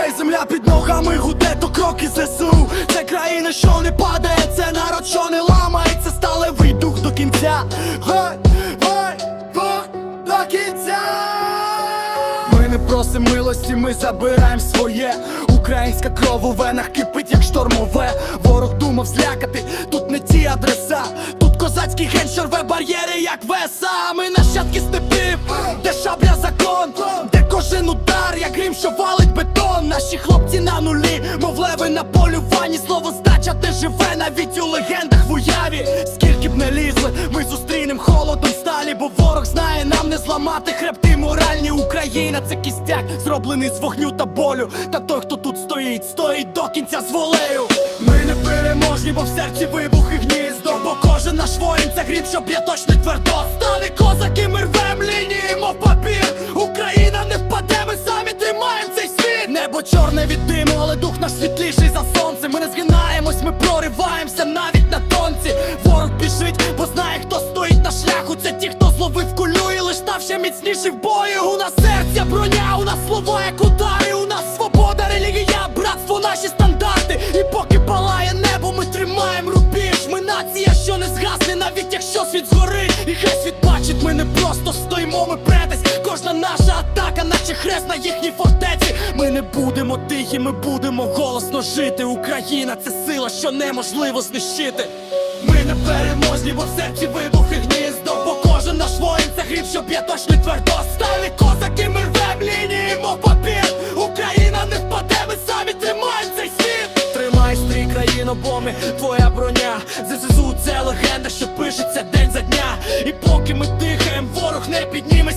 Хай земля під ногами гуде, то кроки ЗСУ Це країна, що не падає, це народ, що не ламається, сталевий дух до кінця. Гай, гай, дух до кінця. Ми не просимо милості, ми забираємо своє. Українська кров у венах кипить, як штормове. Ворог думав злякати, тут не ті адреса. Тут козацький ген, що рве бар'єри, як веса. Ми нащадки степів, де шабля закон, де кожен удар, як грім, що валить бетон. Наші хлопці на нулі, мов леви на полюванні. Слово здача, де живе, навіть у легендах в уяві. Скільки б не лізли, ми зустрінем холодом сталі, бо ворог знає, нам не зламати хребти моральні. Україна це кістяк, зроблений з вогню та болю. Та той, хто тут стоїть, стоїть до кінця з волею. Ми не переможні, бо в серці вибухи гніздо. Бо кожен наш воїн це гріб, що б'є точно твердо. Стали козаки, ми рвем лінії, мов папір. Диму, але дух наш світліший за сонце. Ми не згинаємось, ми прориваємося навіть на тонці. Ворог біжить, бо знає, хто стоїть на шляху. Це ті, хто зловив кулю і лиш став ще міцніший в бою. У нас серця броня, у нас слова, як удари. У нас свобода, релігія, братство, наші стандарти. І поки палає небо, ми тримаємо рубіж. Ми нація, що не згасне, навіть якщо світ згорить. І хай світ бачить, ми не просто стоїмо, ми предесь. Наче хрест на їхній фортеці. Ми не будемо тихі, ми будемо голосно жити. Україна це сила, що неможливо знищити. Ми не переможні, бо в серці вибухи гніздо. Бо кожен наш воїн це гріб, що б'є точно твердо. Стали козаки, ми рвем лінії, мов папір. Україна не впаде, ми самі тримаємо цей світ. Тримай стрій країно, бо ми твоя броня. ЗСУ це легенда, що пишеться день за дня. І поки ми дихаємо, ворог не підніме